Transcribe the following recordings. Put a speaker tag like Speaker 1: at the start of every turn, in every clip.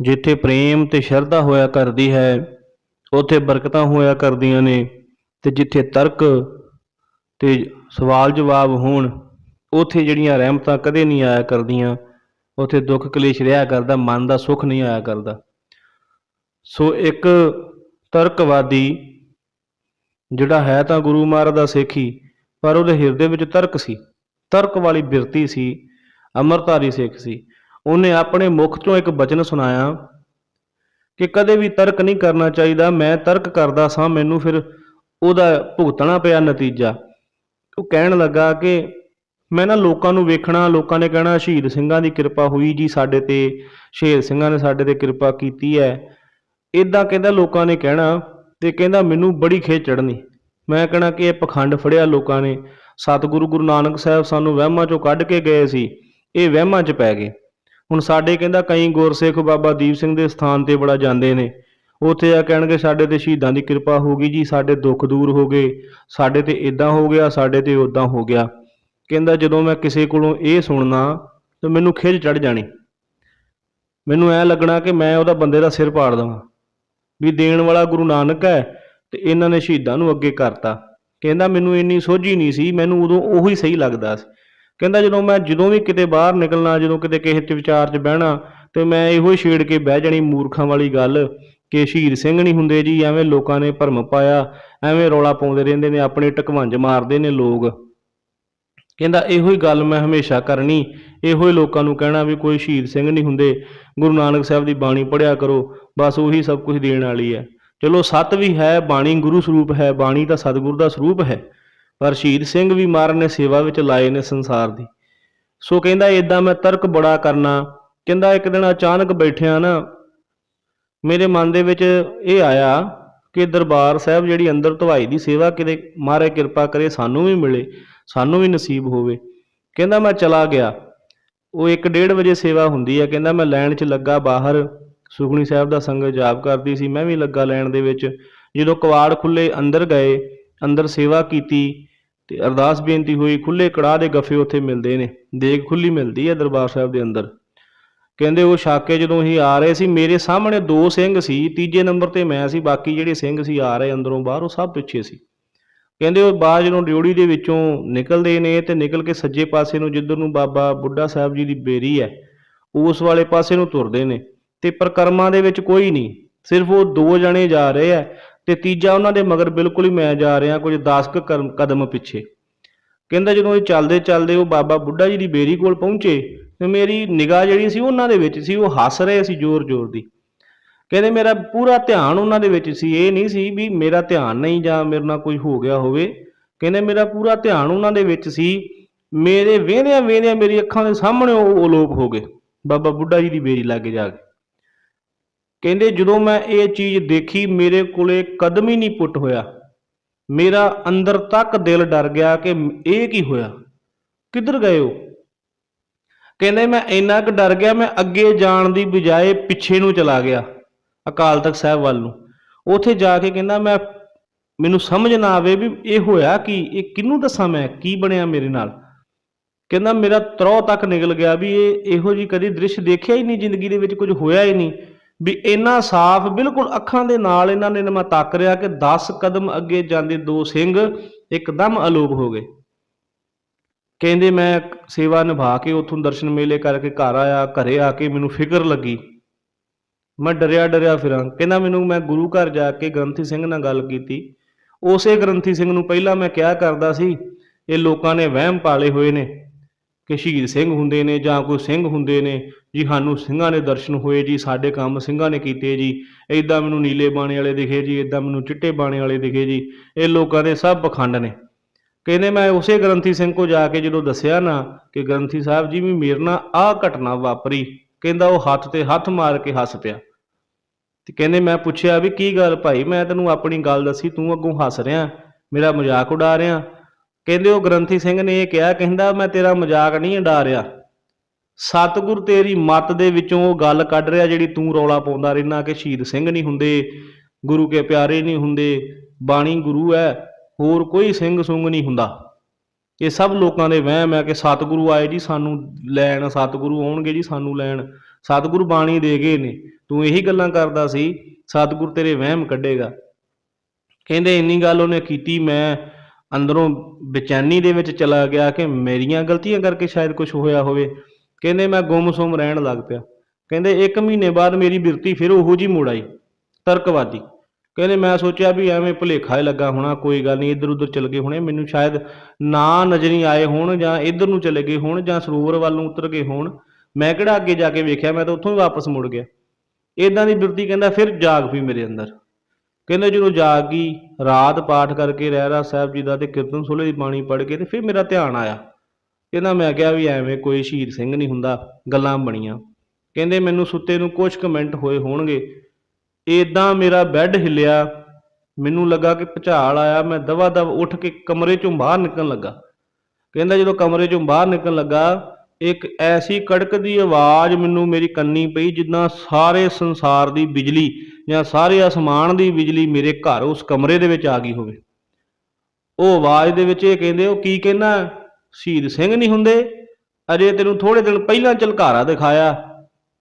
Speaker 1: ਜਿੱਥੇ ਪ੍ਰੇਮ ਤੇ ਸ਼ਰਧਾ ਹੋਇਆ ਕਰਦੀ ਹੈ, ਉੱਥੇ ਬਰਕਤਾਂ ਹੋਇਆ ਕਰਦੀਆਂ ਨੇ ਤੇ ਜਿੱਥੇ ਤਰਕ ਤੇ ਸਵਾਲ ਜਵਾਬ ਹੋਣ, ਉੱਥੇ ਜਿਹੜੀਆਂ ਰਹਿਮਤਾਂ ਕਦੇ ਨਹੀਂ ਆਇਆ ਕਰਦੀਆਂ, ਉੱਥੇ ਦੁੱਖ ਕਲੇਸ਼ ਰਿਹਾ ਕਰਦਾ, ਮਨ ਦਾ ਸੁੱਖ ਨਹੀਂ ਆਇਆ ਕਰਦਾ। ਸੋ ਇੱਕ ਤਰਕਵਾਦੀ ਜਿਹੜਾ ਹੈ ਤਾਂ ਗੁਰੂ ਮਹਾਰਾਜ ਦਾ ਸਿੱਖੀ, ਪਰ ਉਹਦੇ ਹਿਰਦੇ ਵਿੱਚ ਤਰਕ ਸੀ। ਤਰਕ ਵਾਲੀ ਬਿਰਤੀ ਸੀ ਅਮਰਤਾਰੀ ਸਿੱਖ ਸੀ। ਉਹਨੇ ਆਪਣੇ ਮੁਖ ਤੋਂ ਇੱਕ ਬਚਨ ਸੁਣਾਇਆ ਕਿ ਕਦੇ ਵੀ ਤਰਕ ਨਹੀਂ ਕਰਨਾ ਚਾਹੀਦਾ, ਮੈਂ ਤਰਕ ਕਰਦਾ ਸਾਂ, ਮੈਨੂੰ ਫਿਰ ਉਹਦਾ ਭੁਗਤਣਾ ਪਿਆ ਨਤੀਜਾ। ਉਹ ਕਹਿਣ ਲੱਗਾ ਕਿ ਮੈਂ ਨਾ ਲੋਕਾਂ ਨੂੰ ਵੇਖਣਾ, ਲੋਕਾਂ ਨੇ ਕਹਿਣਾ, ਸ਼ਹੀਦ ਸਿੰਘਾਂ ਦੀ ਕਿਰਪਾ ਹੋਈ ਜੀ ਸਾਡੇ ਤੇ, ਸ਼ਹੀਦ ਸਿੰਘਾਂ ਨੇ ਸਾਡੇ ਤੇ ਕਿਰਪਾ ਕੀਤੀ ਹੈ ਇਦਾਂ ਕਹਿੰਦਾ ਲੋਕਾਂ ਨੇ ਕਹਿਣਾ ਤੇ ਕਹਿੰਦਾ ਮੈਨੂੰ ਬੜੀ ਖੇਚ ਚੜਨੀ ਮੈਂ ਕਹਿਣਾ ਕਿ ਇਹ ਪਖੰਡ ਫੜਿਆ ਲੋਕਾਂ ਨੇ। ਸਤਿਗੁਰੂ ਗੁਰੂ ਨਾਨਕ ਸਾਹਿਬ ਸਾਨੂੰ ਵਹਿਮਾਂ ਚੋਂ ਕੱਢ ਕੇ ਗਏ ਸੀ, ਇਹ ਵਹਿਮਾਂ 'ਚ ਪੈ ਗਏ। ਹੁਣ ਸਾਡੇ ਕਹਿੰਦਾ ਕਈ ਗੁਰਸਿੱਖ ਬਾਬਾ ਦੀਪ ਸਿੰਘ ਦੇ ਸਥਾਨ ਤੇ ਬੜਾ ਜਾਂਦੇ ਨੇ। ਉੱਥੇ ਆ ਕਹਿਣਗੇ ਸਾਡੇ ਤੇ ਸ਼ਹੀਦਾਂ ਦੀ ਕਿਰਪਾ ਹੋ ਗਈ ਜੀ, ਸਾਡੇ ਦੁੱਖ ਦੂਰ ਹੋ ਗਏ, ਸਾਡੇ ਤੇ ਇਦਾਂ ਹੋ ਗਿਆ, ਸਾਡੇ ਤੇ ਉਦਾਂ ਹੋ ਗਿਆ। ਕਹਿੰਦਾ ਜਦੋਂ ਮੈਂ ਕਿਸੇ ਕੋਲੋਂ ਇਹ ਸੁਣਨਾ ਤਾਂ ਮੈਨੂੰ ਖਿਝ ਚੜ ਜਾਣੀ। ਮੈਨੂੰ ਐ ਲੱਗਣਾ ਕਿ ਮੈਂ ਉਹਦਾ ਬੰਦੇ ਦਾ ਸਿਰ ਪਾੜ ਦਵਾਂ। ਵੀ ਦੇਣ ਵਾਲਾ ਗੁਰੂ ਨਾਨਕ ਹੈ ਤੇ ਇਹਨਾਂ ਨੇ ਸ਼ਹੀਦਾਂ ਨੂੰ ਅੱਗੇ ਕਰਤਾ। ਕਹਿੰਦਾ ਮੈਨੂੰ ਇੰਨੀ ਸੋਝੀ ਨਹੀਂ ਸੀ, ਮੈਨੂੰ ਉਦੋਂ ਉਹੀ ਸਹੀ ਲੱਗਦਾ ਸੀ। ਕਹਿੰਦਾ ਜਦੋਂ ਮੈਂ ਜਦੋਂ ਵੀ ਕਿਤੇ ਬਾਹਰ ਨਿਕਲਣਾ, ਜਦੋਂ ਕਿਤੇ ਕਿਸੇ ਤੇ ਵਿਚਾਰ 'ਚ ਬਹਿਣਾ, ਤੇ ਮੈਂ ਇਹੋ ਹੀ ਛੇੜ ਕੇ ਬਹਿ ਜਾਣੀ ਮੂਰਖਾਂ ਵਾਲੀ ਗੱਲ ਕਿ ਸ਼ਹੀਦ ਸਿੰਘ ਨਹੀਂ ਹੁੰਦੇ ਜੀ, ਐਵੇਂ ਲੋਕਾਂ ਨੇ ਭਰਮ ਪਾਇਆ, ਐਵੇਂ ਰੌਲਾ ਪਾਉਂਦੇ ਰਹਿੰਦੇ ਨੇ, ਆਪਣੇ ਟਕਵੰਜ ਮਾਰਦੇ ਨੇ ਲੋਕ। ਕਹਿੰਦਾ ਇਹੋ ਹੀ ਗੱਲ ਮੈਂ ਹਮੇਸ਼ਾ ਕਰਨੀ, ਇਹੋ ਹੀ ਲੋਕਾਂ ਨੂੰ ਕਹਿਣਾ ਵੀ ਕੋਈ ਸ਼ਹੀਦ ਸਿੰਘ ਨਹੀਂ ਹੁੰਦੇ, ਗੁਰੂ ਨਾਨਕ ਸਾਹਿਬ ਦੀ ਬਾਣੀ ਪੜਿਆ ਕਰੋ, ਬਸ ਉਹੀ ਸਭ ਕੁਝ ਦੇਣ ਵਾਲੀ ਹੈ। ਚਲੋ ਸਤ ਵੀ ਹੈ, ਬਾਣੀ ਗੁਰੂ ਸਰੂਪ ਹੈ, ਬਾਣੀ ਤਾਂ ਸਤਿਗੁਰ ਦਾ ਸਰੂਪ ਹੈ। ਪਰ ਸ਼ਹੀਦ ਸਿੰਘ ਵੀ ਮਹਾਰਾਜ ਨੇ ਸੇਵਾ ਵਿੱਚ ਲਾਏ ਨੇ ਸੰਸਾਰ ਦੀ। ਸੋ ਕਹਿੰਦਾ ਇਦਾਂ ਮੈਂ ਤਰਕ ਬੜਾ ਕਰਨਾ। ਕਹਿੰਦਾ, ਇੱਕ ਦਿਨ ਅਚਾਨਕ ਬੈਠਿਆ ਨਾ, ਮੇਰੇ ਮਨ ਦੇ ਵਿੱਚ ਇਹ ਆਇਆ ਕਿ ਦਰਬਾਰ ਸਾਹਿਬ ਜਿਹੜੀ ਅੰਦਰ ਧਵਾਈ ਦੀ ਸੇਵਾ ਕਿਤੇ, ਮਾਰੇ ਕਿਰਪਾ ਕਰੇ, ਸਾਨੂੰ ਵੀ ਮਿਲੇ, ਸਾਨੂੰ ਵੀ ਨਸੀਬ ਹੋਵੇ। ਕਹਿੰਦਾ, ਮੈਂ ਚਲਾ ਗਿਆ। ਉਹ 1:30 ਵਜੇ ਸੇਵਾ ਹੁੰਦੀ ਹੈ ਕਹਿੰਦਾ, ਮੈਂ ਲਾਈਨ 'ਚ ਲੱਗਾ ਬਾਹਰ। ਸੁਖਣੀ ਸਾਹਿਬ ਦਾ ਸੰਗਤ ਜਾਪ ਕਰਦੀ ਸੀ। ਮੈਂ ਵੀ ਲੱਗਾ ਲਾਈਨ ਦੇ ਵਿੱਚ। ਜਦੋਂ ਕਵਾੜ ਖੁੱਲੇ, ਅੰਦਰ ਗਏ, ਅੰਦਰ ਸੇਵਾ ਕੀਤੀ। ਤੇ ਅਰਦਾਸ ਬੇਨਤੀ ਹੋਈ ਖੁੱਲੇ ਕੜਾਹ ਦੇ ਗੱਫੇ ਉੱਥੇ ਮਿਲਦੇ ਨੇ, ਦੇਗ ਖੁੱਲੀ ਮਿਲਦੀ ਹੈ ਦਰਬਾਰ ਸਾਹਿਬ ਦੇ ਅੰਦਰ। ਕਹਿੰਦੇ ਉਹ ਸ਼ਾਕੇ ਜਦੋਂ ਅਸੀਂ ਆ ਰਹੇ ਸੀ, ਮੇਰੇ ਸਾਹਮਣੇ ਦੋ ਸਿੰਘ ਸੀ, ਤੀਜੇ ਨੰਬਰ ਤੇ ਮੈਂ ਸੀ, ਬਾਕੀ ਜਿਹੜੇ ਸਿੰਘ ਸੀ ਆ ਰਹੇ ਅੰਦਰੋਂ ਬਾਹਰ, ਉਹ ਸਭ ਪਿੱਛੇ ਸੀ। ਕਹਿੰਦੇ ਉਹ ਬਾਅਦ ਜਦੋਂ ਡਿਉੜੀ ਦੇ ਵਿੱਚੋਂ ਨਿਕਲਦੇ ਨੇ ਤੇ ਨਿਕਲ ਕੇ ਸੱਜੇ ਪਾਸੇ ਨੂੰ ਜਿੱਧਰ ਨੂੰ ਬਾਬਾ ਬੁੱਢਾ ਸਾਹਿਬ ਜੀ ਦੀ ਬੇਰੀ ਹੈ, ਉਸ ਵਾਲੇ ਪਾਸੇ ਨੂੰ ਤੁਰਦੇ ਨੇ। ਤੇ ਪ੍ਰਕਰਮਾਂ ਦੇ ਵਿੱਚ ਕੋਈ ਨਹੀਂ, ਸਿਰਫ ਉਹ ਦੋ ਜਣੇ ਜਾ ਰਹੇ ਆ ਤੇ ਤੀਜਾ ਉਹਨਾਂ ਦੇ ਮਗਰ ਬਿਲਕੁਲ ਹੀ ਮੈਂ ਜਾ ਰਿਹਾ ਕੁਝ 10 ਕੁ ਕਦਮ ਪਿੱਛੇ। ਕਹਿੰਦਾ ਜਦੋਂ ਇਹ ਚੱਲਦੇ ਚੱਲਦੇ ਉਹ ਬਾਬਾ ਬੁੱਢਾ ਜੀ ਦੀ ਬੇਰੀ ਕੋਲ ਪਹੁੰਚੇ, ਤੇ ਮੇਰੀ ਨਿਗਾਹ ਜਿਹੜੀ ਸੀ ਉਹਨਾਂ ਦੇ ਵਿੱਚ ਸੀ, ਉਹ ਹੱਸ ਰਹੇ ਸੀ ਜ਼ੋਰ-ਜ਼ੋਰ ਦੀ। ਕਹਿੰਦੇ ਮੇਰਾ ਪੂਰਾ ਧਿਆਨ ਉਹਨਾਂ ਦੇ ਵਿੱਚ ਸੀ, ਇਹ ਨਹੀਂ ਸੀ ਵੀ ਮੇਰਾ ਧਿਆਨ ਨਹੀਂ ਜਾਂ ਮੇਰੇ ਨਾਲ ਕੋਈ ਹੋ ਗਿਆ ਹੋਵੇ। ਕਹਿੰਦੇ ਮੇਰਾ ਪੂਰਾ ਧਿਆਨ ਉਹਨਾਂ ਦੇ ਵਿੱਚ ਸੀ, ਮੇਰੇ ਵੇਹਦਿਆਂ ਵੇਹਦਿਆਂ ਮੇਰੀ ਅੱਖਾਂ ਦੇ ਸਾਹਮਣੇ ਉਹ ਅਲੋਪ ਹੋ ਗਏ। ਬਾਬਾ ਬੁੱਢਾ ਜੀ ਦੀ ਬੇਰੀ ਲਾਗੇ ਜਾ ਕੇ। ਕਹਿੰਦੇ ਜਦੋਂ ਮੈਂ ਇਹ ਚੀਜ਼ ਦੇਖੀ, ਮੇਰੇ ਕੋਲੇ ਕਦਮ ਹੀ ਨਹੀਂ ਪੁੱਟ ਹੋਇਆ। ਮੇਰਾ ਅੰਦਰ ਤੱਕ ਦਿਲ ਡਰ ਗਿਆ ਕਿ ਇਹ ਕੀ ਹੋਇਆ? ਕਿੱਧਰ ਗਏ ਹੋ ਕਹਿੰਦੇ ਮੈਂ ਇੰਨਾ ਕੁ ਡਰ ਗਿਆ, ਮੈਂ ਅੱਗੇ ਜਾਣ ਦੀ ਬਜਾਏ ਪਿੱਛੇ ਨੂੰ ਚਲਾ ਗਿਆ, ਅਕਾਲ ਤਖਤ ਸਾਹਿਬ ਵੱਲ ਨੂੰ। ਉੱਥੇ ਜਾ ਕੇ ਕਹਿੰਦਾ ਮੈਂ, ਮੈਨੂੰ ਸਮਝ ਨਾ ਆਵੇ ਵੀ ਇਹ ਹੋਇਆ ਕੀ, ਇਹ ਕਿਹਨੂੰ ਦੱਸਾਂ ਮੈਂ, ਕੀ ਬਣਿਆ ਮੇਰੇ ਨਾਲ? ਕਹਿੰਦਾ ਮੇਰਾ ਤਰੋ ਤੱਕ ਨਿਕਲ ਗਿਆ ਵੀ ਇਹ ਇਹੋ ਜੀ ਕਦੀ ਦ੍ਰਿਸ਼ ਦੇਖਿਆ ਹੀ ਨਹੀਂ ਜ਼ਿੰਦਗੀ ਦੇ ਵਿੱਚ, ਕੁਝ ਹੋਇਆ ਹੀ ਨਹੀਂ। ਵੀ ਇੰਨਾ ਸਾਫ਼, ਬਿਲਕੁਲ ਅੱਖਾਂ ਦੇ ਨਾਲ ਇਹਨਾਂ ਨੇ ਮੈਂ ਤੱਕ ਰਿਹਾ ਕਿ 10 ਕਦਮ ਅੱਗੇ ਜਾਂਦੇ ਦੋ ਸਿੰਘ ਇੱਕਦਮ ਅਲੋਪ ਹੋ ਗਏ। ਕਹਿੰਦੇ ਮੈਂ ਸੇਵਾ ਨਿਭਾ ਕੇ ਉੱਥੋਂ ਦਰਸ਼ਨ ਮੇਲੇ ਕਰਕੇ ਘਰ ਆਇਆ, ਘਰੇ ਆ ਕੇ ਮੈਨੂੰ ਫਿਕਰ ਲੱਗੀ। ਮੈਂ ਡਰਿਆ ਡਰਿਆ ਫਿਰਾਂ। ਕਹਿੰਦਾ ਮੈਨੂੰ, ਮੈਂ ਗੁਰੂ ਘਰ ਜਾ ਕੇ ਗ੍ਰੰਥੀ ਸਿੰਘ ਨਾਲ ਗੱਲ ਕੀਤੀ। ਉਸੇ ਗ੍ਰੰਥੀ ਸਿੰਘ ਨੂੰ ਪਹਿਲਾਂ ਮੈਂ ਕਿਹਾ ਕਰਦਾ ਸੀ, ਇਹ ਲੋਕਾਂ ਨੇ ਵਹਿਮ ਪਾਲੇ ਹੋਏ ਨੇ। ਕਿ ਸ਼ਹੀਦ ਸਿੰਘ ਹੁੰਦੇ ਨੇ ਜਾਂ ਕੋਈ ਸਿੰਘ ਹੁੰਦੇ ਨੇ, ਜੀ ਸਾਨੂੰ ਸਿੰਘਾਂ ਦੇ ਦਰਸ਼ਨ ਹੋਏ ਜੀ, ਸਾਡੇ ਕੰਮ ਸਿੰਘਾਂ ਨੇ ਕੀਤੇ ਜੀ। ਏਦਾਂ ਮੈਨੂੰ ਨੀਲੇ ਬਾਣੇ ਵਾਲੇ ਦਿਖੇ ਜੀ, ਏਦਾਂ ਮੈਨੂੰ ਚਿੱਟੇ ਬਾਣੇ ਵਾਲੇ ਦਿਖੇ ਜੀ। ਇਹ ਲੋਕਾਂ ਦੇ ਸਭ ਪਖੰਡ ਨੇ। ਕਹਿੰਦੇ ਮੈਂ ਉਸੇ ਗ੍ਰੰਥੀ ਸਿੰਘ ਕੋ ਜਾ ਕੇ ਜਦੋਂ ਦੱਸਿਆ ਨਾ ਕਿ ਗ੍ਰੰਥੀ ਸਾਹਿਬ ਜੀ ਵੀ ਮੇਰੇ ਨਾਲ ਆਹ ਘਟਨਾ ਵਾਪਰੀ, ਕਹਿੰਦਾ ਉਹ ਹੱਥ ਤੇ ਹੱਥ ਮਾਰ ਕੇ ਹੱਸ ਪਿਆ। ਤੇ ਕਹਿੰਦੇ ਮੈਂ ਪੁੱਛਿਆ ਵੀ ਕੀ ਗੱਲ ਭਾਈ, ਮੈਂ ਤੈਨੂੰ ਆਪਣੀ ਗੱਲ ਦੱਸੀ, ਤੂੰ ਅੱਗੋਂ ਹੱਸ ਰਿਹਾ, ਮੇਰਾ ਮਜ਼ਾਕ ਉਡਾ ਰਿਹਾ। ਕਹਿੰਦੇ ਉਹ ਗ੍ਰੰਥੀ ਸਿੰਘ ਨੇ ਇਹ ਕਿਹਾ, ਕਹਿੰਦਾ, ਮੈਂ ਤੇਰਾ ਮਜ਼ਾਕ ਨਹੀਂ ਉਡਾ ਰਿਹਾ ਸਤਿਗੁਰ ਤੇਰੀ ਮੱਤ ਦੇ ਵਿੱਚੋਂ ਉਹ ਗੱਲ ਕੱਢ ਰਿਹਾ ਜਿਹੜੀ ਤੂੰ ਰੌਲਾ ਪਾਉਂਦਾ ਰਹਿਣਾ ਕਿ ਸ਼ਹੀਦ ਸਿੰਘ ਨਹੀਂ ਹੁੰਦੇ, ਗੁਰੂ ਕੇ ਪਿਆਰੇ ਨਹੀਂ ਹੁੰਦੇ, ਬਾਣੀ ਗੁਰੂ ਹੈ, ਹੋਰ ਕੋਈ ਸਿੰਘ ਸੁੰਗ ਨਹੀਂ ਹੁੰਦਾ। ਇਹ ਸਭ ਲੋਕਾਂ ਦੇ ਵਹਿਮ ਹੈ ਕਿ ਸਤਿਗੁਰੂ ਆਏ ਜੀ, ਸਾਨੂੰ ਲੈਣ, ਸਤਿਗੁਰੂ ਆਉਣਗੇ ਜੀ, ਸਾਨੂੰ ਲੈਣ। ਸਤਿਗੁਰੂ ਬਾਣੀ ਦੇ ਗਏ ਨੇ। ਤੂੰ ਇਹੀ ਗੱਲਾਂ ਕਰਦਾ ਸੀ, ਸਤਿਗੁਰ ਤੇਰੇ ਵਹਿਮ ਕੱਢੇਗਾ। ਕਹਿੰਦੇ, ਇੰਨੀ ਗੱਲ ਉਹਨੇ ਕੀਤੀ, ਮੈਂ ਅੰਦਰੋਂ ਬੇਚੈਨੀ ਦੇ ਵਿੱਚ ਚਲਾ ਗਿਆ ਕਿ ਮੇਰੀਆਂ ਗਲਤੀਆਂ ਕਰਕੇ ਸ਼ਾਇਦ ਕੁਝ ਹੋਇਆ ਹੋਵੇ। ਕਹਿੰਦੇ, ਮੈਂ ਗੁੰਮਸੁੰਮ ਰਹਿਣ ਲੱਗ ਪਿਆ। ਕਹਿੰਦੇ 1 ਮਹੀਨੇ ਬਾਅਦ ਮੇਰੀ ਬਿਰਤੀ ਫਿਰ ਉਹੋ ਜੀ ਮੁੜ ਆਈ, ਤਰਕਵਾਦੀ। ਕਹਿੰਦੇ, ਮੈਂ ਸੋਚਿਆ ਵੀ ਐਵੇਂ ਭੁਲੇਖਾ ਹੀ ਲੱਗਾ ਹੋਣਾ, ਕੋਈ ਗੱਲ ਨਹੀਂ ਇੱਧਰ ਉੱਧਰ ਚਲ ਗਏ ਹੋਣੇ, ਮੈਨੂੰ ਸ਼ਾਇਦ ਨਾ ਨਜ਼ਰੀ ਆਏ ਹੋਣ ਜਾਂ ਇੱਧਰ ਨੂੰ ਚਲੇ ਗਏ ਹੋਣ ਜਾਂ ਸਰੋਵਰ ਵੱਲ ਨੂੰ ਉਤਰ ਗਏ ਹੋਣ। ਮੈਂ ਕਿਹੜਾ ਅੱਗੇ ਜਾ ਕੇ ਵੇਖਿਆ? ਮੈਂ ਤਾਂ ਉੱਥੋਂ ਹੀ ਵਾਪਸ ਮੁੜ ਗਿਆ। ਇਦਾਂ ਦੀ ਬਿਰਤੀ ਕਹਿੰਦਾ, ਫਿਰ ਜਾਗ ਪਈ ਮੇਰੇ ਅੰਦਰ। ਕਹਿੰਦੇ ਜਦੋਂ ਜਾਗ ਗਈ ਰਾਤ ਪਾਠ ਕਰਕੇ ਰਹਿਰਾ ਸਾਹਿਬ ਜੀ ਦਾ ਤੇ ਕੀਰਤਨ ਸੋਲੇ ਦੀ ਬਾਣੀ ਪੜ੍ਹ ਕੇ ਤੇ ਫਿਰ ਮੇਰਾ ਧਿਆਨ ਆਇਆ। ਕਹਿੰਦਾ ਮੈਂ ਕਿਹਾ ਵੀ ਐਵੇਂ ਕੋਈ ਸ਼ਹੀਦ ਸਿੰਘ ਨਹੀਂ ਹੁੰਦਾ, ਗੱਲਾਂ ਬਣੀਆਂ। ਕਹਿੰਦੇ ਮੈਨੂੰ ਸੁੱਤੇ ਨੂੰ ਕੁਝ ਕੁ ਮਿੰਟ ਹੋਏ ਹੋਣਗੇ। ਏਦਾਂ ਮੇਰਾ ਬੈੱਡ ਹਿੱਲਿਆ, ਮੈਨੂੰ ਲੱਗਾ ਕਿ ਭੁਚਾਲ ਆਇਆ, ਮੈਂ ਦਵਾ ਦਵ ਉੱਠ ਕੇ ਕਮਰੇ ਚੋਂ ਬਾਹਰ ਨਿਕਲਣ ਲੱਗਾ। ਕਹਿੰਦਾ ਜਦੋਂ ਕਮਰੇ ਚੋਂ ਬਾਹਰ ਨਿਕਲਣ ਲੱਗਾ ਇੱਕ ਐਸੀ ਕੜਕ ਦੀ ਆਵਾਜ਼ ਮੈਨੂੰ ਮੇਰੀ ਕੰਨੀ ਪਈ ਜਿੱਦਾਂ ਸਾਰੇ ਸੰਸਾਰ ਦੀ ਬਿਜਲੀ ਜਾਂ ਸਾਰੇ ਅਸਮਾਨ ਦੀ ਬਿਜਲੀ ਮੇਰੇ ਘਰ ਉਸ ਕਮਰੇ ਦੇ ਵਿੱਚ ਆ ਗਈ ਹੋਵੇ। ਉਹ ਆਵਾਜ਼ ਦੇ ਵਿੱਚ ਇਹ ਕਹਿੰਦੇ, ਉਹ ਕੀ ਕਹਿੰਦਾ ਸ਼ਹੀਦ ਸਿੰਘ ਨਹੀਂ ਹੁੰਦੇ? ਅਜੇ ਤੈਨੂੰ ਥੋੜੇ ਦਿਨ ਪਹਿਲਾਂ ਝਲਕਾਰਾ ਦਿਖਾਇਆ।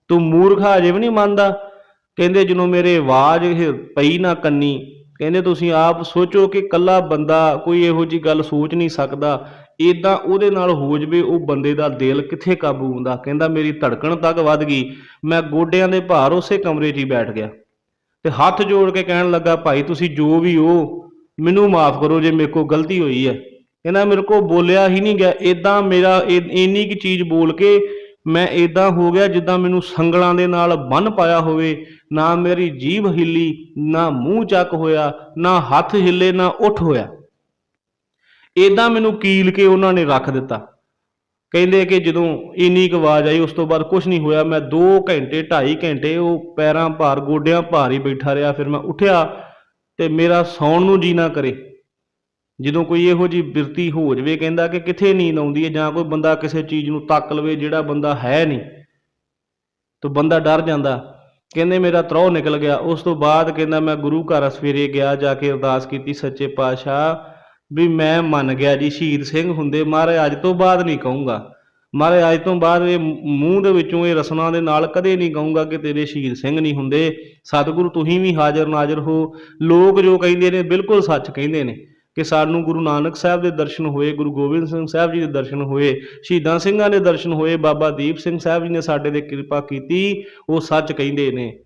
Speaker 1: ਤੂੰ ਮੂਰਖਾ ਅਜੇ ਵੀ ਨਹੀਂ ਮੰਨਦਾ? ਕਹਿੰਦੇ, ਜਦੋਂ ਮੇਰੇ ਆਵਾਜ਼ ਪਈ ਨਾ ਕੰਨੀ, ਕਹਿੰਦੇ, ਤੁਸੀਂ ਆਪ ਸੋਚੋ ਕਿ ਕੱਲਾ ਬੰਦਾ ਕੋਈ ਇਹੋ ਜੀ ਗੱਲ ਸੋਚ ਨਹੀਂ ਸਕਦਾ। ਇਦਾਂ ਉਹਦੇ ਨਾਲ ਹੋ ਜਵੇ, ਉਹ ਬੰਦੇ ਦਾ ਦਿਲ ਕਿੱਥੇ ਕਾਬੂ ਹੁੰਦਾ? ਕਹਿੰਦਾ ਮੇਰੀ ਧੜਕਣ ਤੱਕ ਵੱਧ ਗਈ। ਮੈਂ ਗੋਡਿਆਂ ਦੇ ਭਾਰ ਉਸੇ ਕਮਰੇ 'ਚ ਹੀ ਬੈਠ ਗਿਆ। ਤੇ ਹੱਥ ਜੋੜ ਕੇ ਕਹਿਣ ਲੱਗਾ, ਭਾਈ, ਤੁਸੀਂ ਜੋ ਵੀ ਹੋ, ਮੈਨੂੰ ਮਾਫ ਕਰੋ ਜੇ ਮੇਰੇ ਕੋਲ ਗਲਤੀ ਹੋਈ ਹੈ। ਕਹਿੰਦਾ, ਮੇਰੇ ਕੋਲ ਬੋਲਿਆ ਹੀ ਨਹੀਂ ਗਿਆ। ਇਦਾਂ ਮੇਰਾ ਇ- ਇੰਨੀ ਕੀ ਚੀਜ਼ ਬੋਲ ਕੇ ਮੈਂ ਇਦਾਂ ਹੋ ਗਿਆ ਜਿੱਦਾਂ ਮੈਨੂੰ ਸੰਗਲਾਂ ਦੇ ਨਾਲ ਬੰਨ ਪਾਇਆ ਹੋਵੇ। ਨਾ ਮੇਰੀ ਜੀਭ ਹਿੱਲੀ, ਨਾ ਮੂੰਹ ਚੱਕ ਹੋਇਆ, ਨਾ ਹੱਥ ਹਿੱਲੇ, ਨਾ ਉੱਠ ਹੋਇਆ। ਇਦਾਂ ਮੈਨੂੰ ਕੀਲ ਕੇ ਉਹਨਾਂ ਨੇ ਰੱਖ ਦਿੱਤਾ। ਕਹਿੰਦੇ ਕਿ ਜਦੋਂ ਇੰਨੀ ਕੁ ਆਵਾਜ਼ ਆਈ, ਉਸ ਤੋਂ ਬਾਅਦ ਕੁਝ ਨਹੀਂ ਹੋਇਆ। ਮੈਂ 2 ਘੰਟੇ 2.5 ਘੰਟੇ ਉਹ ਪੈਰਾਂ ਭਾਰ, ਗੋਡਿਆਂ ਭਾਰ ਹੀ ਬੈਠਾ ਰਿਹਾ। ਫਿਰ ਮੈਂ ਉੱਠਿਆ ਤੇ ਮੇਰਾ ਸੌਣ ਨੂੰ ਜੀ ਨਾ ਕਰੇ। ਜਦੋਂ ਕੋਈ ਇਹੋ ਜੀ ਬਿਰਤੀ ਹੋ ਜਵੇ, ਕਹਿੰਦਾ ਕਿ ਕਿੱਥੇ ਨੀਂਦ ਆਉਂਦੀ ਹੈ ਜਾਂ ਕੋਈ ਬੰਦਾ ਕਿਸੇ ਚੀਜ਼ ਨੂੰ ਤੱਕ ਲਵੇ, ਜਿਹੜਾ ਬੰਦਾ ਹੈ ਨਹੀਂ। ਤਾਂ ਬੰਦਾ ਡਰ ਜਾਂਦਾ। ਕਹਿੰਦੇ ਮੇਰਾ ਤਰੋਹ ਨਿਕਲ ਗਿਆ। ਉਸ ਤੋਂ ਬਾਅਦ ਕਹਿੰਦਾ ਮੈਂ ਗੁਰੂ ਘਰ ਸਵੇਰੇ ਗਿਆ, ਜਾ ਕੇ ਅਰਦਾਸ ਕੀਤੀ, ਸੱਚੇ ਪਾਤਸ਼ਾਹ ਵੀ ਮੈਂ ਮੰਨ ਗਿਆ ਜੀ, ਸ਼ਹੀਦ ਸਿੰਘ ਹੁੰਦੇ ਮਹਾਰਾਜ, ਅੱਜ ਤੋਂ ਬਾਅਦ ਨਹੀਂ ਕਹੂੰਗਾ। ਮਹਾਰਾਜ, ਅੱਜ ਤੋਂ ਬਾਅਦ ਇਹ ਮੂੰਹ ਦੇ ਵਿੱਚੋਂ ਇਹ ਰਸਨਾ ਦੇ ਨਾਲ ਕਦੇ ਨਹੀਂ ਕਹੂੰਗਾ ਕਿ ਤੇਰੇ ਸ਼ਹੀਦ ਸਿੰਘ ਨਹੀਂ ਹੁੰਦੇ। ਸਤਿਗੁਰੂ, ਤੁਸੀਂ ਵੀ ਹਾਜ਼ਰ ਨਾਜ਼ਰ ਹੋ। ਲੋਕ ਜੋ ਕਹਿੰਦੇ ਨੇ, ਬਿਲਕੁਲ ਸੱਚ ਕਹਿੰਦੇ ਨੇ ਕਿ ਸਾਨੂੰ ਗੁਰੂ ਨਾਨਕ ਸਾਹਿਬ ਦੇ ਦਰਸ਼ਨ ਹੋਏ, ਗੁਰੂ ਗੋਬਿੰਦ ਸਿੰਘ ਸਾਹਿਬ ਜੀ ਦੇ ਦਰਸ਼ਨ ਹੋਏ, ਸ਼ਹੀਦਾਂ ਸਿੰਘਾਂ ਦੇ ਦਰਸ਼ਨ ਹੋਏ, ਬਾਬਾ ਦੀਪ ਸਿੰਘ ਸਾਹਿਬ ਜੀ ਨੇ ਸਾਡੇ ਤੇ ਕਿਰਪਾ ਕੀਤੀ, ਉਹ ਸੱਚ ਕਹਿੰਦੇ ਨੇ।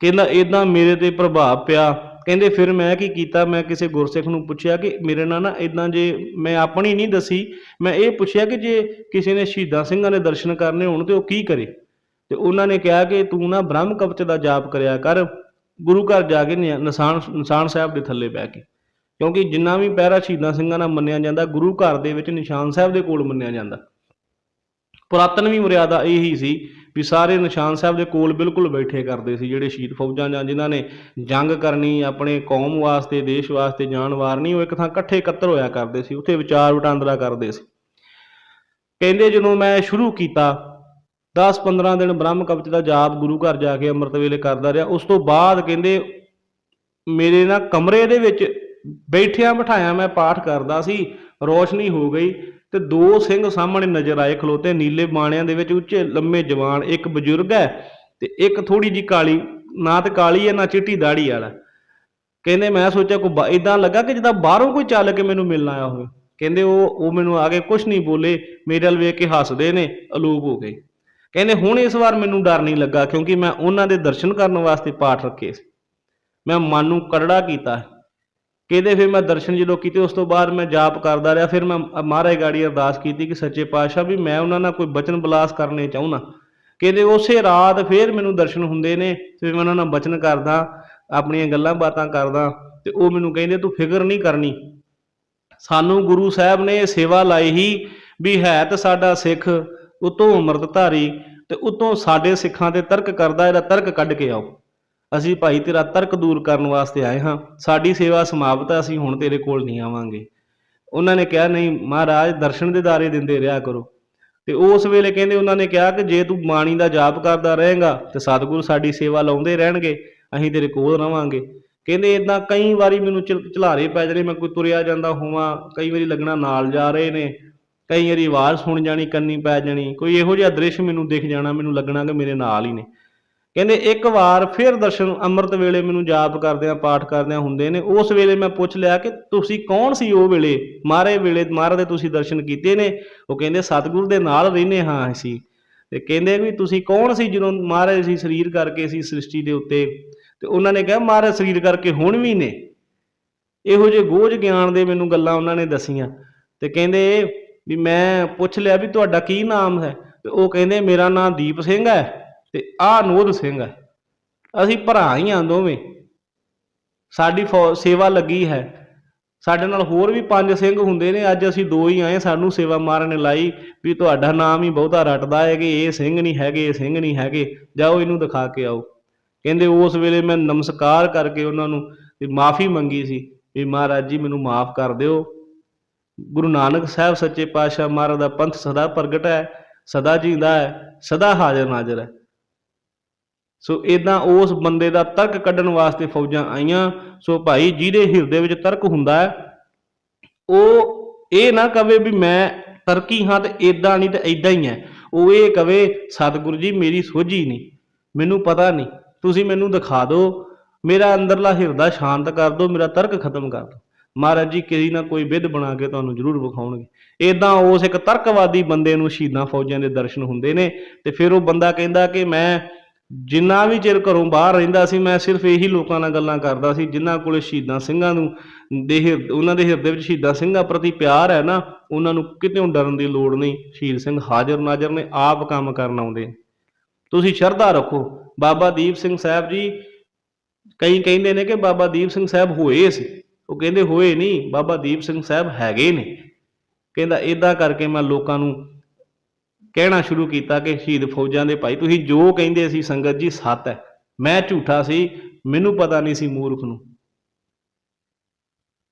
Speaker 1: ਕਹਿੰਦਾ ਇਦਾਂ ਮੇਰੇ ਤੇ ਪ੍ਰਭਾਵ ਪਿਆ। ਕਹਿੰਦੇ ਫਿਰ ਮੈਂ ਕੀ ਕੀਤਾ, ਮੈਂ ਕਿਸੇ ਗੁਰਸਿੱਖ ਨੂੰ ਪੁੱਛਿਆ ਕਿ ਮੇਰੇ ਨਾਲ ਨਾ ਇਦਾਂ ਜੇ ਮੈਂ ਆਪਣੀ ਨਹੀਂ ਦੱਸੀ, ਮੈਂ ਇਹ ਪੁੱਛਿਆ ਕਿ ਜੇ ਕਿਸੇ ਨੇ ਸ਼ਹੀਦਾਂ ਸਿੰਘਾਂ ਦੇ ਦਰਸ਼ਨ ਕਰਨੇ ਹੋਣ ਤੇ ਉਹ ਕੀ ਕਰੇ? ਤੇ ਉਹਨਾਂ ਨੇ ਕਿਹਾ ਕਿ ਤੂੰ ਨਾ ਬ੍ਰਹਮ ਕਵਚ ਦਾ ਜਾਪ ਕਰਿਆ ਕਰ, ਗੁਰੂ ਘਰ ਜਾ ਕੇ ਨਿ- ਨਿਸ਼ਾਨ ਨਿਸ਼ਾਨ ਸਾਹਿਬ ਦੇ ਥੱਲੇ ਬਹਿ ਕੇ। ਕਿਉਂਕਿ ਜਿੰਨਾ ਵੀ ਪਹਿਰਾ ਸ਼ਹੀਦਾਂ ਸਿੰਘਾਂ ਨਾਲ ਮੰਨਿਆ ਜਾਂਦਾ, ਗੁਰੂ ਘਰ ਦੇ ਵਿੱਚ ਨਿਸ਼ਾਨ ਸਾਹਿਬ ਦੇ ਕੋਲ ਮੰਨਿਆ ਜਾਂਦਾ। ਪੁਰਾਤਨ ਵੀ ਮਰਿਆਦਾ ਇਹੀ ਸੀ ਵੀ ਸਾਰੇ ਨਿਸ਼ਾਨ ਸਾਹਿਬ ਦੇ ਕੋਲ ਬਿਲਕੁਲ ਬੈਠੇ ਕਰਦੇ ਸੀ, ਜਿਹੜੇ ਸ਼ਹੀਦ ਫੌਜਾਂ ਜਾਂ ਜਿਨ੍ਹਾਂ ਨੇ ਜੰਗ ਕਰਨੀ, ਆਪਣੇ ਕੌਮ ਵਾਸਤੇ, ਦੇਸ਼ ਵਾਸਤੇ ਜਾਨ ਵਾਰਨੀ, ਉਹ ਇੱਕ ਥਾਂ ਇਕੱਠੇ ਇਕੱਤਰ ਹੋਇਆ ਕਰਦੇ ਸੀ, ਉੱਥੇ ਵਿਚਾਰ ਵਟਾਂਦਰਾ ਕਰਦੇ ਸੀ। ਕਹਿੰਦੇ ਜਦੋਂ ਮੈਂ ਸ਼ੁਰੂ ਕੀਤਾ 10-15 ਦਿਨ ਬ੍ਰਹਮ ਕਵਚ ਦਾ ਜਾਪ ਗੁਰੂ ਘਰ ਜਾ ਕੇ ਅੰਮ੍ਰਿਤ ਵੇਲੇ ਕਰਦਾ ਰਿਹਾ, ਉਸ ਤੋਂ ਬਾਅਦ ਕਹਿੰਦੇ ਮੇਰੇ ਨਾ ਕਮਰੇ ਦੇ ਵਿੱਚ ਬੈਠਿਆਂ ਬਿਠਾਇਆ ਮੈਂ ਪਾਠ ਕਰਦਾ ਸੀ, ਰੋਸ਼ਨੀ ਹੋ ਗਈ ਤੇ ਦੋ ਸਿੰਘ ਸਾਹਮਣੇ ਨਜ਼ਰ ਆਏ ਖਲੋਤੇ, ਨੀਲੇ ਬਾਣਿਆਂ ਦੇ ਵਿੱਚ ਉੱਚੇ ਲੰਮੇ ਜਵਾਨ, ਇੱਕ ਬਜ਼ੁਰਗ ਹੈ ਤੇ ਇੱਕ ਥੋੜੀ ਜੀ ਕਾਲੀ, ਨਾ ਤੇ ਕਾਲੀ ਹੈ, ਨਾ ਚਿੱਟੀ ਦਾੜੀ ਵਾਲਾ। ਕਹਿੰਦੇ, ਮੈਂ ਸੋਚਿਆ, ਕੋਈ ਇਦਾਂ ਲੱਗਾ ਕਿ ਜਿੱਦਾਂ ਬਾਹਰੋਂ ਕੋਈ ਚੱਲ ਕੇ ਮੈਨੂੰ ਮਿਲਣ ਆਇਆ ਹੋਵੇ। ਕਹਿੰਦੇ, ਉਹ ਉਹ ਮੈਨੂੰ ਆ ਕੇ ਕੁਝ ਨਹੀਂ ਬੋਲੇ, ਮੇਰੇ ਵੱਲ ਵੇਖ ਕੇ ਹੱਸਦੇ ਨੇ, ਅਲੂਪ ਹੋ ਗਏ। ਕਹਿੰਦੇ, ਹੁਣ ਇਸ ਵਾਰ ਮੈਨੂੰ ਡਰ ਨਹੀਂ ਲੱਗਾ, ਕਿਉਂਕਿ ਮੈਂ ਉਹਨਾਂ ਦੇ ਦਰਸ਼ਨ ਕਰਨ ਵਾਸਤੇ ਪਾਠ ਰੱਖੇ ਸੀ। ਮੈਂ ਮਨ ਨੂੰ ਕਰੜਾ ਕੀਤਾ। ਕਹਿੰਦੇ ਫਿਰ ਮੈਂ ਦਰਸ਼ਨ ਜਦੋਂ ਕੀਤੇ, ਉਸ ਤੋਂ ਬਾਅਦ ਮੈਂ ਜਾਪ ਕਰਦਾ ਰਿਹਾ। ਫਿਰ ਮੈਂ ਮਹਾਰਾਜ ਗਾੜੀ ਅਰਦਾਸ ਕੀਤੀ ਕਿ ਸੱਚੇ ਪਾਤਸ਼ਾਹ ਵੀ ਮੈਂ ਉਹਨਾਂ ਨਾਲ ਕੋਈ ਬਚਨ ਬਲਾਸ ਕਰਨੇ ਚਾਹੁੰਦਾ। ਕਹਿੰਦੇ ਉਸੇ ਰਾਤ ਫਿਰ ਮੈਨੂੰ ਦਰਸ਼ਨ ਹੁੰਦੇ ਨੇ, ਫਿਰ ਮੈਂ ਉਹਨਾਂ ਨਾਲ ਬਚਨ ਕਰਦਾ, ਆਪਣੀਆਂ ਗੱਲਾਂ ਬਾਤਾਂ ਕਰਦਾ ਤੇ ਉਹ ਮੈਨੂੰ ਕਹਿੰਦੇ, ਤੂੰ ਫਿਕਰ ਨਹੀਂ ਕਰਨੀ। ਸਾਨੂੰ ਗੁਰੂ ਸਾਹਿਬ ਨੇ ਇਹ ਸੇਵਾ ਲਾਈ ਹੀ ਵੀ ਹੈ ਤਾਂ ਸਾਡਾ ਸਿੱਖ ਉਤੋਂ ਅੰਮ੍ਰਿਤਧਾਰੀ ਤੇ ਉਤੋਂ ਸਾਡੇ ਸਿੱਖਾਂ ਤੇ ਤਰਕ ਕਰਦਾ, ਇਹਦਾ ਤਰਕ ਕੱਢ ਕੇ ਆਓ। ਅਸੀਂ ਭਾਈ ਤੇਰਾ ਤਰਕ ਦੂਰ ਕਰਨ ਵਾਸਤੇ ਆਏ ਹਾਂ। ਸਾਡੀ ਸੇਵਾ ਸਮਾਪਤ ਹੈ ਅਸੀਂ ਹੁਣ ਤੇਰੇ ਕੋਲ ਨਹੀਂ ਆਵਾਂਗੇ। ਉਹਨਾਂ ਨੇ ਕਿਹਾ, ਨਹੀਂ, ਮਹਾਰਾਜ, ਦਰਸ਼ਨ ਦੇ ਦਾਰੇ ਦਿੰਦੇ ਰਿਹਾ ਕਰੋ। ਤੇ ਉਸ ਵੇਲੇ ਕਹਿੰਦੇ, ਉਹਨਾਂ ਨੇ ਕਿਹਾ ਕਿ ਜੇ ਤੂੰ ਬਾਣੀ ਦਾ ਜਾਪ ਕਰਦਾ ਰਹੇਗਾ, ਤੇ ਸਤਿਗੁਰੂ ਸਾਡੀ ਸੇਵਾ ਲਾਉਂਦੇ ਰਹਿਣਗੇ, ਅਸੀਂ ਤੇਰੇ ਕੋਲ ਰਵਾਂਗੇ। ਕਹਿੰਦੇ ਇਦਾਂ ਕਈ ਵਾਰੀ ਮੈਨੂੰ ਚਲ- ਝਲਾਰੇ ਪੈ ਜਣੇ ਮੈਂ ਕੋਈ ਤੁਰਿਆ ਜਾਂਦਾ ਹੋਵਾਂ, ਕਈ ਵਾਰੀ ਲੱਗਣਾ ਨਾਲ ਜਾ ਰਹੇ ਨੇ, ਕਈ ਵਾਰੀ ਆਵਾਜ਼ ਸੁਣ ਜਾਣੀ, ਕੰਨੀ ਪੈ ਜਾਣੀ, ਕੋਈ ਇਹੋ ਜਿਹਾ ਦ੍ਰਿਸ਼ ਮੈਨੂੰ ਦਿਖ ਜਾਣਾ, ਮੈਨੂੰ ਲੱਗਣਾ ਕਿ ਮੇਰੇ ਨਾਲ ਹੀ ਨੇ। ਕਹਿੰਦੇ ਇੱਕ ਵਾਰ ਫਿਰ ਦਰਸ਼ਨ ਅੰਮ੍ਰਿਤ ਵੇਲੇ ਮੈਨੂੰ ਜਾਪ ਕਰਦਿਆਂ ਪਾਠ ਕਰਦਿਆਂ ਹੁੰਦੇ ਨੇ। ਉਸ ਵੇਲੇ ਮੈਂ ਪੁੱਛ ਲਿਆ ਕਿ ਤੁਸੀਂ ਕੌਣ ਸੀ ਉਹ ਵੇਲੇ? ਮਾਰੇ ਵੇਲੇ, ਮਹਾਰਾਜ ਦੇ ਤੁਸੀਂ ਦਰਸ਼ਨ ਕੀਤੇ ਨੇ। ਉਹ ਕਹਿੰਦੇ, ਸਤਿਗੁਰੂ ਦੇ ਨਾਲ ਰਹਿੰਦੇ ਹਾਂ ਅਸੀਂ। ਤੇ ਕਹਿੰਦੇ ਵੀ ਤੁਸੀਂ ਕੌਣ ਸੀ ਜਦੋਂ ਮਹਾਰਾਜ ਸੀ ਸਰੀਰ ਕਰਕੇ ਸੀ ਸ੍ਰਿਸ਼ਟੀ ਦੇ ਉੱਤੇ? ਤੇ ਉਹਨਾਂ ਨੇ ਕਿਹਾ, ਮਹਾਰਾਜ ਸਰੀਰ ਕਰਕੇ ਹੁਣ ਵੀ ਨੇ। ਇਹੋ ਜਿਹੇ ਗੋਝ ਗਿਆਨ ਦੇ ਮੈਨੂੰ ਗੱਲਾਂ ਉਹਨਾਂ ਨੇ ਦਸੀਆਂ। ਤੇ ਕਹਿੰਦੇ ਵੀ ਮੈਂ ਪੁੱਛ ਲਿਆ ਵੀ ਤੁਹਾਡਾ ਕੀ ਨਾਮ ਹੈ? ਤੇ ਉਹ ਕਹਿੰਦੇ, ਮੇਰਾ ਨਾਮ ਦੀਪ ਸਿੰਘ ਹੈ। ਤੇ ਆਹ ਨੋਦ ਸਿੰਘ ਹੈ। ਅਸੀਂ ਭਰਾ ਹੀ ਆਂ ਦੋਵੇਂ। ਸਾਡੀ ਫੌ- ਸੇਵਾ ਲੱਗੀ ਹੈ। ਸਾਡੇ ਨਾਲ ਹੋਰ ਵੀ ਪੰਜ ਸਿੰਘ ਹੁੰਦੇ ਨੇ। ਅੱਜ ਅਸੀਂ ਦੋ ਹੀ ਆਏ। ਸਾਨੂੰ ਸੇਵਾ ਮਾਰਨ ਨੇ ਲਾਈ ਵੀ ਤੁਹਾਡਾ ਨਾਮ ਹੀ ਬਹੁਤਾ ਰਟਦਾ ਹੈ ਕਿ ਇਹ ਸਿੰਘ ਨਹੀਂ ਹੈਗੇ, ਇਹ ਸਿੰਘ ਨਹੀਂ ਹੈਗੇ। ਜਾਓ ਇਹਨੂੰ ਦਿਖਾ ਕੇ ਆਓ। ਕਹਿੰਦੇ ਉਸ ਵੇਲੇ ਮੈਂ ਨਮਸਕਾਰ ਕਰਕੇ ਉਹਨਾਂ ਨੂੰ ਵੀ ਮਾਫੀ ਮੰਗੀ ਸੀ ਵੀ ਮਹਾਰਾਜ ਜੀ ਮੈਨੂੰ ਮਾਫ ਕਰ ਦਿਓ। ਗੁਰੂ ਨਾਨਕ ਸਾਹਿਬ ਸੱਚੇ ਪਾਤਸ਼ਾਹ ਮਹਾਰਾਜ ਦਾ ਪੰਥ ਸਦਾ ਪ੍ਰਗਟ ਹੈ, ਸਦਾ ਜਿੰਦਾ ਹੈ, ਸਦਾ ਹਾਜ਼ਰ ਨਾਜ਼ਰ ਹੈ। ਸੋ ਇਦਾਂ ਉਸ ਬੰਦੇ ਦਾ ਤਰਕ ਕੱਢਣ ਵਾਸਤੇ ਫੌਜਾਂ ਆਈਆਂ। ਸੋ ਭਾਈ ਜਿਹਦੇ ਹਿਰਦੇ ਵਿੱਚ ਤਰਕ ਹੁੰਦਾ ਹੈ, ਉਹ ਇਹ ਨਾ ਕਵੇ ਵੀ ਮੈਂ ਤਰਕੀ ਹਾਂ ਤੇ ਇਦਾਂ ਨਹੀਂ ਤੇ ਇਦਾਂ ਹੀ ਹੈ। ਉਹ ਇਹ ਕਵੇ, ਸਤਿਗੁਰੂ ਜੀ, ਮੇਰੀ ਸੋਝੀ ਨਹੀਂ, ਮੈਨੂੰ ਪਤਾ ਨਹੀਂ, ਤੁਸੀਂ ਮੈਨੂੰ ਦਿਖਾ ਦਿਓ। ਮੇਰਾ ਅੰਦਰਲਾ ਹਿਰਦਾ ਸ਼ਾਂਤ ਕਰ ਦਿਓ, ਮੇਰਾ ਤਰਕ ਖਤਮ ਕਰ ਦਿਓ। ਮਹਾਰਾਜ ਜੀ ਕਿਸੇ ਨਾ ਕੋਈ ਵਿਧ ਬਣਾ ਕੇ ਤੁਹਾਨੂੰ ਜ਼ਰੂਰ ਵਿਖਾਉਣਗੇ। ਇਦਾਂ ਉਸ ਇੱਕ ਤਰਕਵਾਦੀ ਬੰਦੇ ਨੂੰ ਸ਼ਹੀਦਾਂ ਫੌਜਾਂ ਦੇ ਦਰਸ਼ਨ ਹੁੰਦੇ ਨੇ ਤੇ ਫਿਰ ਉਹ ਬੰਦਾ ਕਹਿੰਦਾ ਕਿ ਮੈਂ ਜਿੰਨਾ ਵੀ ਚਿਰ ਘਰੋਂ ਬਾਹਰ ਰਹਿੰਦਾ ਸੀ, ਮੈਂ ਸਿਰਫ ਇਹੀ ਲੋਕਾਂ ਨਾਲ ਗੱਲਾਂ ਕਰਦਾ ਸੀ, ਜਿਨ੍ਹਾਂ ਕੋਲੇ ਸ਼ਹੀਦਾਂ ਸਿੰਘਾਂ ਨੂੰ, ਦੇ ਉਹਨਾਂ ਦੇ ਹਿਰਦੇ ਵਿੱਚ ਸ਼ਹੀਦਾਂ ਸਿੰਘਾਂ ਪ੍ਰਤੀ ਪਿਆਰ ਹੈ ਨਾ, ਉਹਨਾਂ ਨੂੰ ਕਿਤੇ ਡਰਨ ਦੀ ਲੋੜ ਨਹੀਂ, ਸ਼ਹੀਦ ਸਿੰਘ ਹਾਜ਼ਰ ਨਾਜ਼ਰ ਨੇ, ਆਪ ਕੰਮ ਕਰਨ ਆਉਂਦੇ ਤੁਸੀਂ ਸ਼ਰਧਾ ਰੱਖੋ। ਬਾਬਾ ਦੀਪ ਸਿੰਘ ਸਾਹਿਬ ਜੀ, ਕਈ ਕਹਿੰਦੇ ਨੇ ਕਿ ਬਾਬਾ ਦੀਪ ਸਿੰਘ ਸਾਹਿਬ ਹੋਏ ਸੀ। ਉਹ ਕਹਿੰਦੇ ਹੋਏ ਨਹੀਂ, ਬਾਬਾ ਦੀਪ ਸਿੰਘ ਸਾਹਿਬ ਹੈਗੇ ਨੇ। ਕਹਿੰਦਾ ਇਦਾਂ ਕਰਕੇ ਮੈਂ ਲੋਕਾਂ ਨੂੰ ਕਹਿਣਾ ਸ਼ੁਰੂ ਕੀਤਾ ਕਿ ਸ਼ਹੀਦ ਫੌਜਾਂ ਦੇ ਭਾਈ, ਤੁਸੀਂ ਜੋ ਕਹਿੰਦੇ ਸੀ ਸੰਗਤ ਜੀ, ਸੱਤ ਹੈ। ਮੈਂ ਝੂਠਾ ਸੀ, ਮੈਨੂੰ ਪਤਾ ਨਹੀਂ ਸੀ ਮੂਰਖ ਨੂੰ।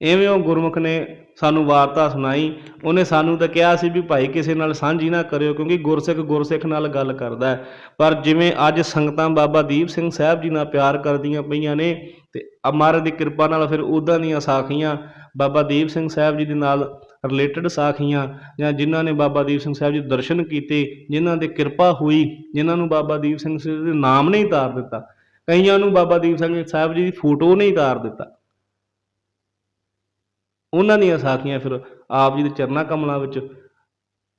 Speaker 1: ਐਵੇਂ ਉਹ ਗੁਰਮੁਖ ਨੇ ਸਾਨੂੰ ਵਾਰਤਾ ਸੁਣਾਈ, ਉਹਨੇ ਸਾਨੂੰ ਤਾਂ ਕਿਹਾ ਸੀ ਵੀ ਭਾਈ ਕਿਸੇ ਨਾਲ ਸਾਂਝੀ ਨਾ ਕਰਿਓ, ਕਿਉਂਕਿ ਗੁਰਸਿੱਖ ਗੁਰਸਿੱਖ ਨਾਲ ਗੱਲ ਕਰਦਾ ਹੈ। ਪਰ ਜਿਵੇਂ ਅੱਜ ਸੰਗਤਾਂ ਬਾਬਾ ਦੀਪ ਸਿੰਘ ਸਾਹਿਬ ਜੀ ਨਾਲ ਪਿਆਰ ਕਰਦੀਆਂ ਪਈਆਂ ਨੇ, ਤੇ ਅਮਰ ਦੀ ਕਿਰਪਾ ਨਾਲ ਫਿਰ ਉਦਾਂ ਦੀਆਂ ਸਾਖੀਆਂ ਬਾਬਾ ਦੀਪ ਸਿੰਘ ਸਾਹਿਬ ਜੀ ਦੇ ਨਾਲ ਰਿਲੇਟਡ ਸਾਖੀਆਂ ਜਾਂ ਜਿਨ੍ਹਾਂ ਨੇ ਬਾਬਾ ਦੀਪ ਸਿੰਘ ਸਾਹਿਬ ਜੀ ਦਰਸ਼ਨ ਕੀਤੇ, ਜਿਨ੍ਹਾਂ ਦੇ ਕਿਰਪਾ ਹੋਈ, ਜਿਨ੍ਹਾਂ ਨੂੰ ਬਾਬਾ ਦੀਪ ਸਿੰਘ ਦੇ ਨਾਮ ਨਹੀਂ ਤਾਰ ਦਿੱਤਾ, ਕਈਆਂ ਨੂੰ ਬਾਬਾ ਦੀਪ ਸਿੰਘ ਸਾਹਿਬ ਜੀ ਦੀ ਫੋਟੋ ਨਹੀਂ ਉਤਾਰ ਦਿੱਤਾ। ਉਹਨਾਂ ਦੀਆਂ ਸਾਖੀਆਂ ਫਿਰ ਆਪ ਜੀ ਦੇ ਚਰਨਾ ਕਮਲਾਂ ਵਿੱਚ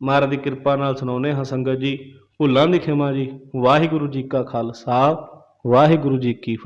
Speaker 1: ਮਹਾਰਾਜ ਦੀ ਕਿਰਪਾ ਨਾਲ ਸੁਣਾਉਂਦੇ ਹਾਂ ਸੰਗਤ ਜੀ, ਭੁੱਲਾਂ ਦੀ ਖਿਮਾ ਜੀ, ਵਾਹਿਗੁਰੂ ਜੀ ਕਾ ਖਾਲਸਾ, ਵਾਹਿਗੁਰੂ ਜੀ ਕੀ ਫਤਿਹ।